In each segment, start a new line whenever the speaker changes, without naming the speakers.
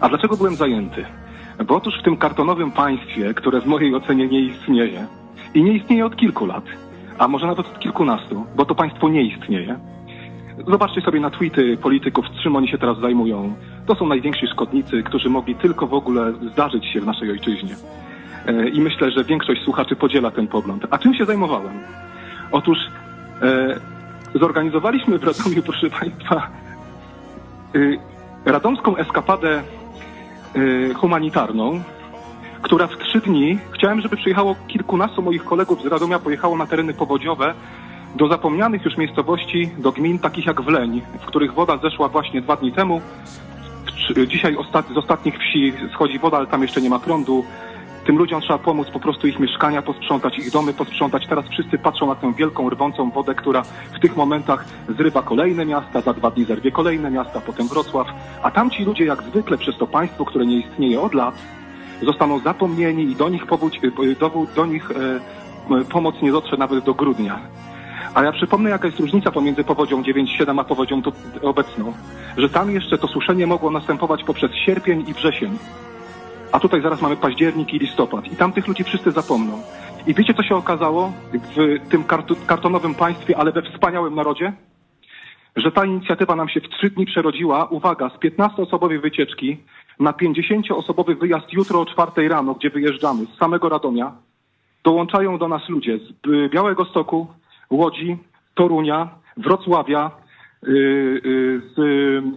A dlaczego byłem zajęty? Bo otóż w tym kartonowym państwie, które w mojej ocenie nie istnieje i nie istnieje od kilku lat, a może nawet od kilkunastu, bo to państwo nie istnieje. Zobaczcie sobie na tweety polityków, czym oni się teraz zajmują. To są najwięksi szkodnicy, którzy mogli tylko w ogóle zdarzyć się w naszej ojczyźnie. E, I myślę, że większość słuchaczy podziela ten pogląd. A czym się zajmowałem? Otóż e, zorganizowaliśmy w Radomiu, proszę Państwa, y, radomską eskapadę y, humanitarną, która w trzy dni, chciałem, żeby przyjechało kilkunastu moich kolegów z Radomia, pojechało na tereny powodziowe, do zapomnianych już miejscowości, do gmin takich jak Wleń, w których woda zeszła właśnie dwa dni temu. Dzisiaj z ostatnich wsi schodzi woda, ale tam jeszcze nie ma prądu. Tym ludziom trzeba pomóc, po prostu ich mieszkania posprzątać, ich domy posprzątać. Teraz wszyscy patrzą na tę wielką, rwącą wodę, która w tych momentach zrywa kolejne miasta, za dwa dni zerwie kolejne miasta, potem Wrocław. A tamci ludzie, jak zwykle przez to państwo, które nie istnieje od lat, zostaną zapomnieni i do nich, powódź, y, dowód, do nich e, pomoc nie dotrze nawet do grudnia. A ja przypomnę, jaka jest różnica pomiędzy powodzią 9.7 a powodzią obecną. Że tam jeszcze to suszenie mogło następować poprzez sierpień i wrzesień. A tutaj zaraz mamy październik i listopad. I tam tych ludzi wszyscy zapomną. I wiecie, co się okazało w tym kartonowym państwie, ale we wspaniałym narodzie? Że ta inicjatywa nam się w trzy dni przerodziła, uwaga, z 15-osobowej wycieczki na 50-osobowy wyjazd jutro o 4 rano, gdzie wyjeżdżamy z samego Radomia, dołączają do nas ludzie z Białego Stoku, Łodzi, Torunia, Wrocławia, y, y, z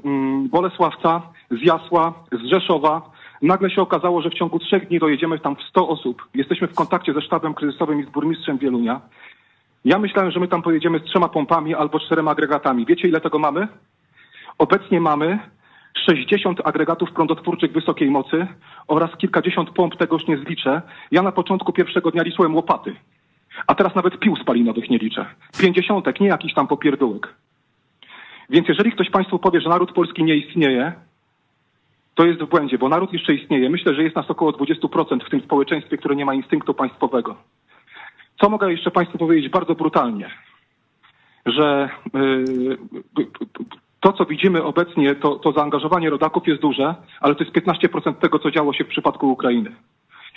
mm, Bolesławca, z Jasła, z Rzeszowa. Nagle się okazało, że w ciągu trzech dni dojedziemy tam w 100 osób. Jesteśmy w kontakcie ze sztabem kryzysowym i z burmistrzem Wielunia. Ja myślałem, że my tam pojedziemy z trzema pompami albo czterema agregatami. Wiecie, ile tego mamy? Obecnie mamy 60 agregatów prądotwórczych wysokiej mocy oraz kilkadziesiąt pomp, tego już nie zliczę. Ja na początku pierwszego dnia liczyłem łopaty. A teraz nawet pił spalinowych nie liczę. Pięćdziesiątek, nie jakiś tam popierdółek. Więc jeżeli ktoś Państwu powie, że naród polski nie istnieje, to jest w błędzie, bo naród jeszcze istnieje. Myślę, że jest nas około 20% w tym społeczeństwie, które nie ma instynktu państwowego. Co mogę jeszcze Państwu powiedzieć bardzo brutalnie? Że yy, to, co widzimy obecnie, to, to zaangażowanie rodaków jest duże, ale to jest 15% tego, co działo się w przypadku Ukrainy.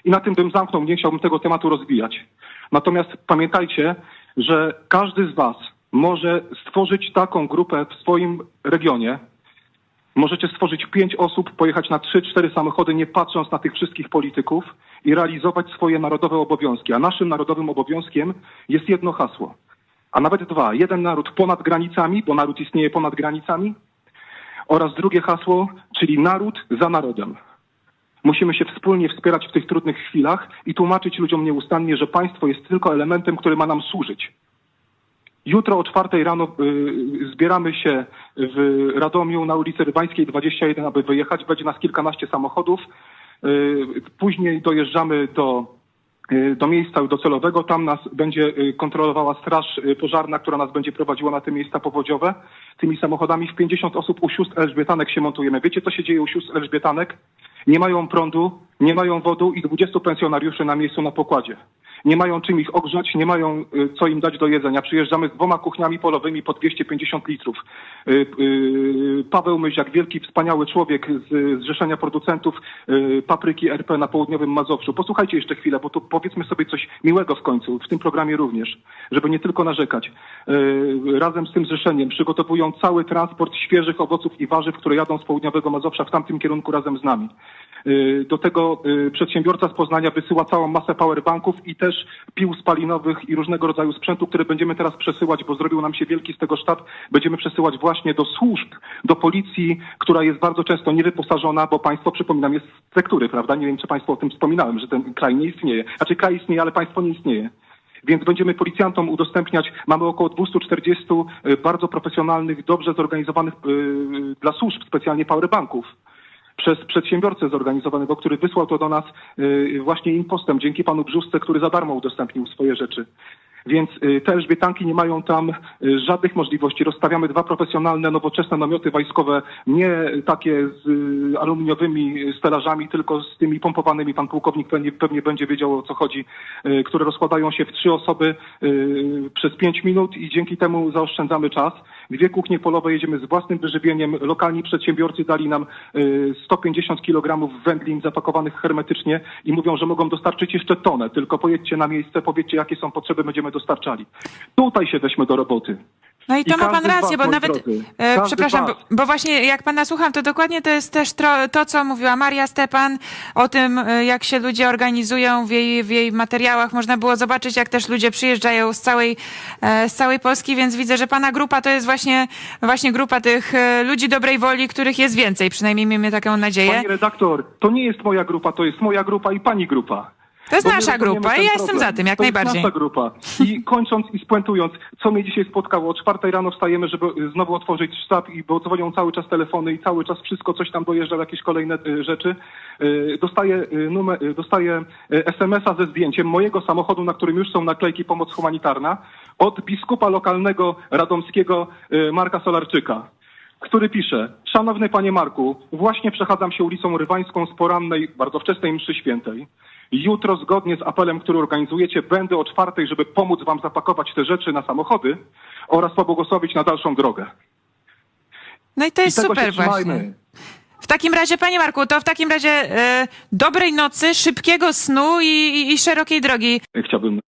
I na tym bym zamknął, nie chciałbym tego tematu rozwijać. Natomiast pamiętajcie, że każdy z Was może stworzyć taką grupę w swoim regionie. Możecie stworzyć pięć osób, pojechać na trzy, cztery samochody, nie patrząc na tych wszystkich polityków i realizować swoje narodowe obowiązki. A naszym narodowym obowiązkiem jest jedno hasło, a nawet dwa. Jeden naród ponad granicami, bo naród istnieje ponad granicami, oraz drugie hasło, czyli naród za narodem. Musimy się wspólnie wspierać w tych trudnych chwilach i tłumaczyć ludziom nieustannie, że państwo jest tylko elementem, który ma nam służyć. Jutro o czwartej rano y, zbieramy się w Radomiu na ulicy Rybańskiej 21, aby wyjechać. Będzie nas kilkanaście samochodów. Y, później dojeżdżamy do, y, do miejsca docelowego. Tam nas będzie y, kontrolowała straż pożarna, która nas będzie prowadziła na te miejsca powodziowe. Tymi samochodami w 50 osób u sióstr Elżbietanek się montujemy. Wiecie, co się dzieje u sióstr Elżbietanek? Nie mają prądu, nie mają wody i 20 pensjonariuszy na miejscu na pokładzie. Nie mają czym ich ogrzać, nie mają y, co im dać do jedzenia. Przyjeżdżamy z dwoma kuchniami polowymi po 250 litrów. Y, y, Paweł Myziak, wielki, wspaniały człowiek z Zrzeszenia Producentów Papryki RP na południowym Mazowszu. Posłuchajcie jeszcze chwilę, bo tu powiedzmy sobie coś miłego w końcu, w tym programie również, żeby nie tylko narzekać. Razem z tym zrzeszeniem przygotowują cały transport świeżych owoców i warzyw, które jadą z południowego Mazowsza w tamtym kierunku razem z nami. Y, Do tego y, przedsiębiorca z Poznania wysyła całą masę powerbanków i też pił spalinowych i różnego rodzaju sprzętu, które będziemy teraz przesyłać, bo zrobił nam się wielki z tego sztab. Będziemy przesyłać właśnie do służb, do policji, która jest bardzo często niewyposażona, bo państwo, przypominam, jest z sektury, prawda? Nie wiem, czy państwu o tym wspominałem, że ten kraj nie istnieje. Znaczy kraj istnieje, ale państwo nie istnieje. Więc będziemy policjantom udostępniać, mamy około 240 y, bardzo profesjonalnych, dobrze zorganizowanych dla służb specjalnie powerbanków przez przedsiębiorcę zorganizowanego, który wysłał to do nas y, właśnie impostem, dzięki panu Brzusce, który za darmo udostępnił swoje rzeczy. Więc y, te Elżbietanki nie mają tam y, żadnych możliwości. Rozstawiamy dwa profesjonalne, nowoczesne namioty wojskowe, nie takie z aluminiowymi stelażami, tylko z tymi pompowanymi. Pan pułkownik pewnie, pewnie będzie wiedział o co chodzi, które rozkładają się w trzy osoby przez pięć minut i dzięki temu zaoszczędzamy czas. Dwie kuchnie polowe, jedziemy z własnym wyżywieniem. Lokalni przedsiębiorcy dali nam y, 150 kg wędlin zapakowanych hermetycznie i mówią, że mogą dostarczyć jeszcze tonę. Tylko pojedźcie na miejsce, powiedzcie, jakie są potrzeby, będziemy dostarczali. Tutaj się weźmy do roboty.
No i to
I
ma pan rację,
was,
bo nawet, e, przepraszam, bo, bo właśnie jak pana słucham, to dokładnie to jest też tro, to, co mówiła Maria Stepan o tym, e, jak się ludzie organizują w jej, w jej materiałach. Można było zobaczyć, jak też ludzie przyjeżdżają z całej, e, z całej Polski, więc widzę, że pana grupa to jest właśnie, właśnie grupa tych e, ludzi dobrej woli, których jest więcej, przynajmniej miejmy taką nadzieję.
Pani redaktor, to nie jest moja grupa, to jest moja grupa i pani grupa.
To jest
Bo
nasza grupa i ja jestem za tym, jak
to
najbardziej.
jest nasza grupa. I kończąc i spuentując, co mnie dzisiaj spotkało, o czwartej rano wstajemy, żeby y, znowu otworzyć sztab, i bo dzwonią cały czas telefony i cały czas wszystko coś tam dojeżdża, jakieś kolejne y, rzeczy. Y, Dostaję, numer, dostaję SMS-a ze zdjęciem mojego samochodu, na którym już są naklejki pomoc humanitarna, od biskupa lokalnego radomskiego Marka Solarczyka który pisze, Szanowny Panie Marku, właśnie przechadzam się ulicą Rywańską z porannej, bardzo wczesnej mszy świętej. Jutro, zgodnie z apelem, który organizujecie, będę o czwartej, żeby pomóc Wam zapakować te rzeczy na samochody oraz pobłogosławić na dalszą drogę.
No i to jest
I
super właśnie. W takim razie, panie Marku, to w takim razie e, dobrej nocy, szybkiego snu i, i, i szerokiej drogi.
Chciałbym